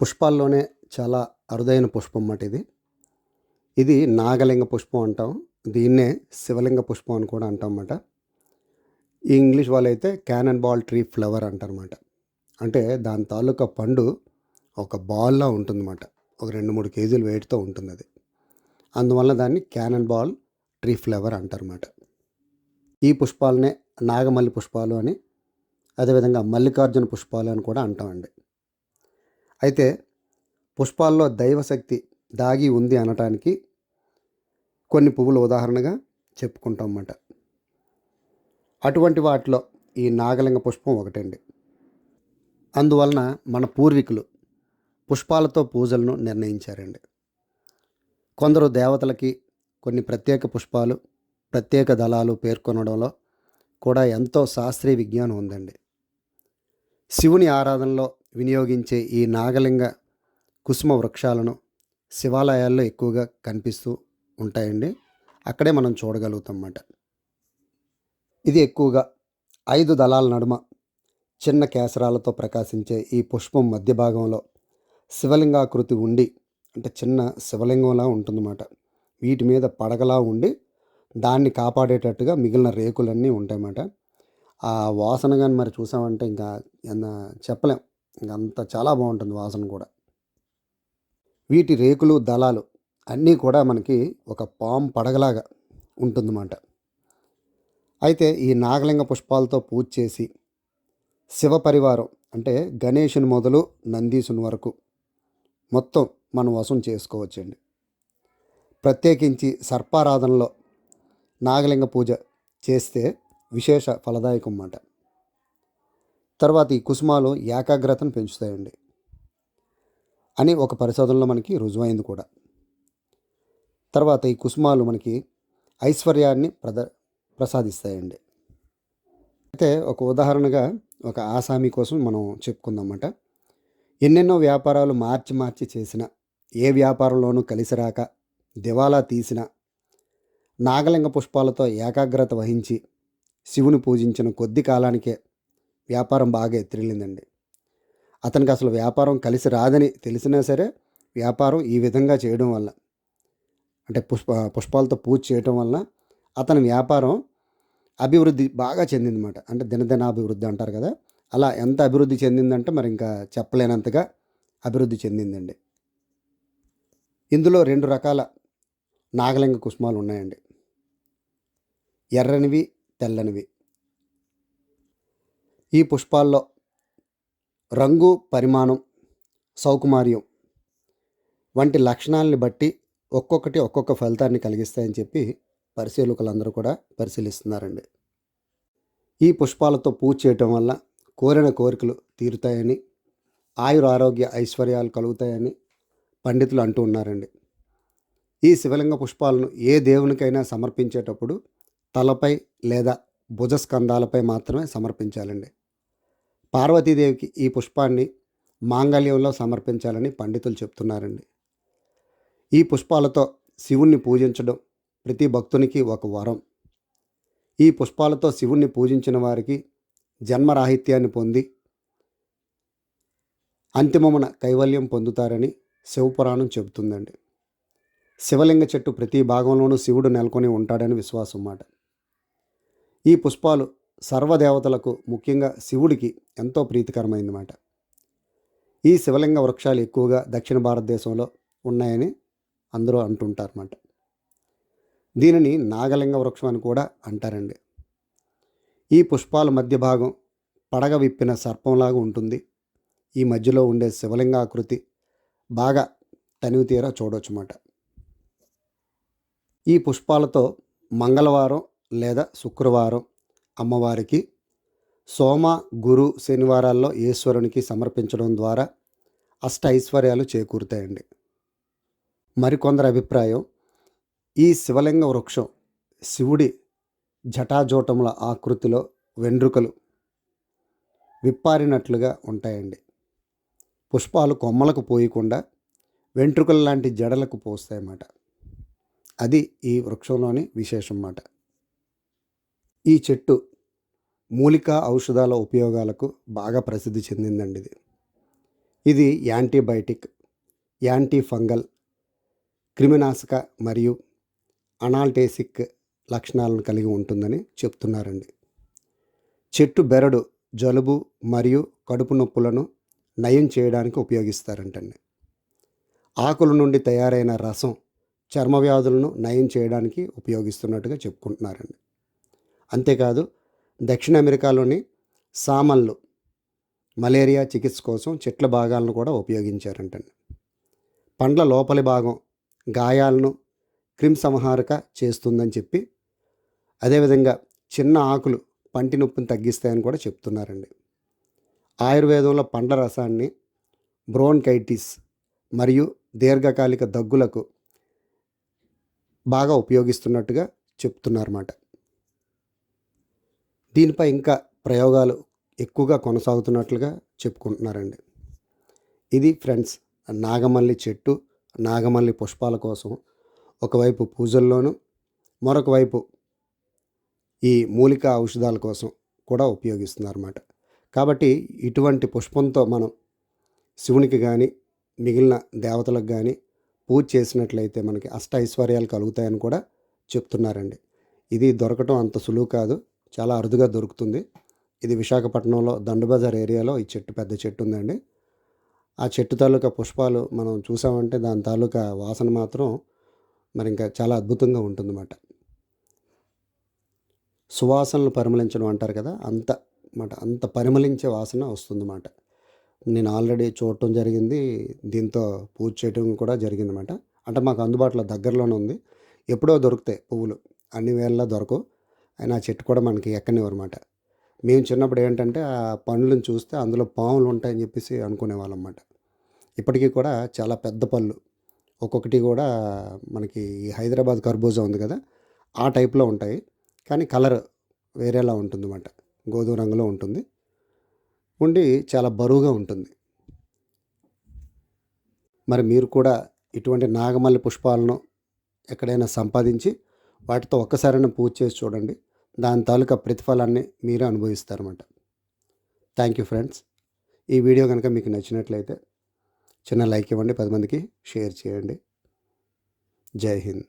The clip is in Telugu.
పుష్పాల్లోనే చాలా అరుదైన పుష్పం అన్నమాట ఇది. ఇది నాగలింగ పుష్పం అంటాం. దీన్నే శివలింగ పుష్పం అని కూడా అంటాం అన్నమాట ఈ ఇంగ్లీష్ వాళ్ళైతే క్యానన్ బాల్ ట్రీ ఫ్లవర్ అంటారన్నమాట. అంటే దాని తాలూకా పండు ఒక బాల్‌లా ఉంటుందన్నమాట. ఒక రెండు మూడు కేజీలు వెయిట్‌తో అది అందువల్ల దాన్ని క్యానన్ బాల్ ట్రీ ఫ్లవర్ అంటారన్నమాట. ఈ పుష్పాలనే నాగమల్లి పుష్పాలు అని, అదేవిధంగా మల్లికార్జున పుష్పాలు అని కూడా అంటామండి. అయితే పుష్పాల్లో దైవశక్తి దాగి ఉంది అనటానికి కొన్ని పువ్వులు ఉదాహరణగా చెప్పుకుంటామన్నమాట. అటువంటి వాటిలో ఈ నాగలింగ పుష్పం ఒకటండి. అందువలన మన పూర్వీకులు పుష్పాలతో పూజలను నిర్ణయించారండి. కొందరు దేవతలకి కొన్ని ప్రత్యేక పుష్పాలు, ప్రత్యేక దళాలు పేర్కొనడంలో కూడా ఎంతో శాస్త్రీయ విజ్ఞానం ఉందండి. శివుని ఆరాధనలో వినియోగించే ఈ నాగలింగ కుసుమ వృక్షాలను శివాలయాల్లో ఎక్కువగా కనిపిస్తూ ఉంటాయండి. అక్కడే మనం చూడగలుగుతామన్నమాట. ఇది ఎక్కువగా ఐదు దళాల నడుమ చిన్న కేసరాలతో ప్రకాశించే ఈ పుష్పం మధ్య భాగంలో శివలింగాకృతి ఉండి అంటే చిన్న శివలింగంలా ఉంటుందన్నమాట. వీటి మీద పడగలా ఉండి దాన్ని కాపాడేటట్టుగా మిగిలిన రేకులన్నీ ఉంటాయన్నమాట. ఆ వాసన కానీ మరి చూసామంటే ఇంకా ఏదన్నా చెప్పలేం. ఇంక అంత చాలా బాగుంటుంది వాసన కూడా. వీటి రేకులు, దళాలు అన్నీ కూడా మనకి ఒక పాము పడగలాగా ఉంటుందన్నమాట. అయితే ఈ నాగలింగ పుష్పాలతో పూజ చేసి శివ పరివారం అంటే గణేషుని మొదలు నందీసుని వరకు మొత్తం మనం వశం చేసుకోవచ్చండి. ప్రత్యేకించి సర్పారాధనలో నాగలింగ పూజ చేస్తే విశేష ఫలదాయకం అన్నమాట తర్వాత ఈ కుసుమాలు ఏకాగ్రతను పెంచుతాయండి. అని ఒక పరిశోధనలో మనకి రుజువైంది కూడా. తర్వాత ఈ కుసుమాలు మనకి ఐశ్వర్యాన్ని ప్రద ప్రసాదిస్తాయండి. అయితే ఒక ఉదాహరణగా ఒక ఆసామి కోసం మనం చెప్పుకుందామన్నమాట. ఎన్నెన్నో వ్యాపారాలు మార్చి మార్చి చేసినా, ఏ వ్యాపారంలోనూ కలిసి రాక దివాలా తీసినా, నాగలింగ పుష్పాలతో ఏకాగ్రత వహించి శివుని పూజించిన కొద్ది కాలానికే వ్యాపారం బాగా ఎత్తిరిల్లిందండి. అతనికి అసలు వ్యాపారం కలిసి రాదని తెలిసినా సరే వ్యాపారం ఈ విధంగా చేయడం వల్ల అంటే పుష్ప పుష్పాలతో పూజ చేయటం వల్ల అతని వ్యాపారం అభివృద్ధి బాగా చెందిందన్నమాట. అంటే దినదినాభివృద్ధి అంటారు కదా! అలా ఎంత అభివృద్ధి చెందిందంటే మరి ఇంకా చెప్పలేనంతగా అభివృద్ధి చెందిందండి. ఇందులో రెండు రకాల నాగలింగ కుసుమాలు ఉన్నాయండి. ఎర్రనివి, తెల్లనివి. ఈ పుష్పాల్లో రంగు, పరిమాణం, సౌకుమార్యం వంటి లక్షణాలని బట్టి ఒక్కొక్కటి ఒక్కొక్క ఫలితాన్ని కలిగిస్తాయని చెప్పి పరిశీలకులందరూ కూడా పరిశీలిస్తున్నారండి. ఈ పుష్పాలతో పూజ చేయటం వల్ల కోరిన కోరికలు తీరుతాయని, ఆయుర ఆరోగ్య ఐశ్వర్యాలు కలుగుతాయని పండితులు అంటూ ఉన్నారండి. ఈ శివలింగ పుష్పాలను ఏ దేవునికైనా సమర్పించేటప్పుడు తలపై లేదా భుజస్కంధాలపై మాత్రమే సమర్పించాలండి. పార్వతీదేవికి ఈ పుష్పాన్ని మాంగళ్యంలో సమర్పించాలని పండితులు చెప్తున్నారండి. ఈ పుష్పాలతో శివుణ్ణి పూజించడం ప్రతి భక్తునికి ఒక వరం. ఈ పుష్పాలతో శివుణ్ణి పూజించిన వారికి జన్మరాహిత్యాన్ని పొంది అంతిమమున కైవల్యం పొందుతారని శివపురాణం చెబుతుందండి. శివలింగ చెట్టు ప్రతి భాగంలోనూ శివుడు నెలకొని ఉంటాడని విశ్వాసం మాట. ఈ పుష్పాలు సర్వదేవతలకు ముఖ్యంగా శివుడికి ఎంతో ప్రీతికరమైందన్నమాట ఈ శివలింగ వృక్షాలు ఎక్కువగా దక్షిణ భారతదేశంలో ఉన్నాయని అందరూ అంటుంటారన్నమాట. దీనిని నాగలింగ వృక్షం అని కూడా అంటారండి. ఈ పుష్పాల మధ్య భాగం పడగ విప్పిన సర్పంలాగా ఉంటుంది. ఈ మధ్యలో ఉండే శివలింగాకృతి బాగా తనివితీరా చూడొచ్చుమాట. ఈ పుష్పాలతో మంగళవారం లేదా శుక్రవారం అమ్మవారికి, సోమ, గురు, శనివారాల్లో ఈశ్వరునికి సమర్పించడం ద్వారా అష్ట ఐశ్వర్యాలు చేకూరుతాయండి. మరికొందరి అభిప్రాయం ఈ శివలింగ వృక్షం శివుడి జటాజోటముల ఆకృతిలో వెండ్రుకలు విప్పారినట్లుగా ఉంటాయండి. పుష్పాలు కొమ్మలకు పోయకుండా వెంట్రుకల్లాంటి జడలకు పోస్తాయన్నమాట. అది ఈ వృక్షంలోని విశేషం మాట. ఈ చెట్టు మూలికా ఔషధాల ఉపయోగాలకు బాగా ప్రసిద్ధి చెందిందండి ఇది. ఇది యాంటీబయాటిక్ యాంటీ ఫంగల్ క్రిమినాశక మరియు అనాల్టేసిక్ లక్షణాలను కలిగి ఉంటుందని చెప్తున్నారండి. చెట్టు బెరడు జలుబు మరియు కడుపు నొప్పులను నయం చేయడానికి ఉపయోగిస్తారంటండి. ఆకుల నుండి తయారైన రసం చర్మ వ్యాధులను నయం చేయడానికి ఉపయోగిస్తున్నట్టుగా చెప్పుకుంటున్నారండి. అంతేకాదు దక్షిణ అమెరికాలోని సామన్లు మలేరియా చికిత్స కోసం చెట్ల భాగాలను కూడా ఉపయోగించారంటండి. పండ్ల లోపలి భాగం గాయాలను క్రిమిసంహారక చేస్తుందని చెప్పి అదేవిధంగా చిన్న ఆకులు పంటి నొప్పిని తగ్గిస్తాయని కూడా చెప్తున్నారండి. ఆయుర్వేదంలో పండ్ల రసాన్ని బ్రోన్కైటిస్ మరియు దీర్ఘకాలిక దగ్గులకు బాగా ఉపయోగిస్తున్నట్టుగా చెప్తున్నారన్నమాట. దీనిపై ఇంకా ప్రయోగాలు ఎక్కువగా కొనసాగుతున్నట్లుగా చెప్పుకుంటున్నారండి. ఇది ఫ్రెండ్స్ నాగమల్లి చెట్టు నాగమల్లి పుష్పాల కోసం ఒకవైపు పూజల్లోనూ మరొక వైపు ఈ మూలిక ఔషధాల కోసం కూడా ఉపయోగిస్తున్నారన్నమాట. కాబట్టి ఇటువంటి పుష్పంతో మనం శివునికి కానీ మిగిలిన దేవతలకు కానీ పూజ చేసినట్లయితే మనకి అష్ట ఐశ్వర్యాలు కలుగుతాయని కూడా చెప్తున్నారండి. ఇది దొరకటం అంత సులువు కాదు. చాలా అరుదుగా దొరుకుతుంది. ఇది విశాఖపట్నంలో దండుబజార్ ఏరియాలో ఈ చెట్టు పెద్ద చెట్టు ఉందండి. ఆ చెట్టు తాలూకా పుష్పాలు మనం చూసామంటే దాని తాలూకా వాసన మాత్రం మరి ఇంకా చాలా అద్భుతంగా ఉంటుందన్నమాట. సువాసనలు పరిమళించడం అంటారు కదా అంత మాట అంత పరిమళించే వాసన వస్తుందన్నమాట. నేను ఆల్రెడీ చూడటం జరిగింది దీంతో పూజ చేయడం కూడా జరిగిందన్నమాట. అంటే మాకు అందుబాటులో దగ్గరలోనే ఉంది. ఎప్పుడో దొరుకుతాయి పువ్వులు. అన్ని వేళలా దొరకవు. అయినా ఆ చెట్టు కూడా మనకి ఎక్కనివ్వరు అనమాట మేము చిన్నప్పుడు ఏంటంటే ఆ పండ్లను చూస్తే అందులో పాములు ఉంటాయని చెప్పేసి అనుకునేవాళ్ళం అన్నమాట ఇప్పటికీ కూడా చాలా పెద్ద పళ్ళు. ఒక్కొక్కటి కూడా మనకి ఈ హైదరాబాద్ కర్బూజా ఉంది కదా ఆ టైప్లో ఉంటాయి. కానీ కలర్ వేరేలా ఉంటుంది అన్నమాట గోధుమ రంగులో ఉంటుంది. ఉండి చాలా బరువుగా ఉంటుంది. మరి మీరు కూడా ఇటువంటి నాగమల్లి పుష్పాలను ఎక్కడైనా సంపాదించి వాటితో ఒక్కసారైనా పూజ చేసి చూడండి. దాని తాలూకా ప్రతిఫలాన్ని మీరే అనుభవిస్తారన్నమాట. థ్యాంక్ యూ ఫ్రెండ్స్ ఈ వీడియో కనుక మీకు నచ్చినట్లయితే చిన్న లైక్ ఇవ్వండి పది మందికి షేర్ చేయండి. జై హింద్.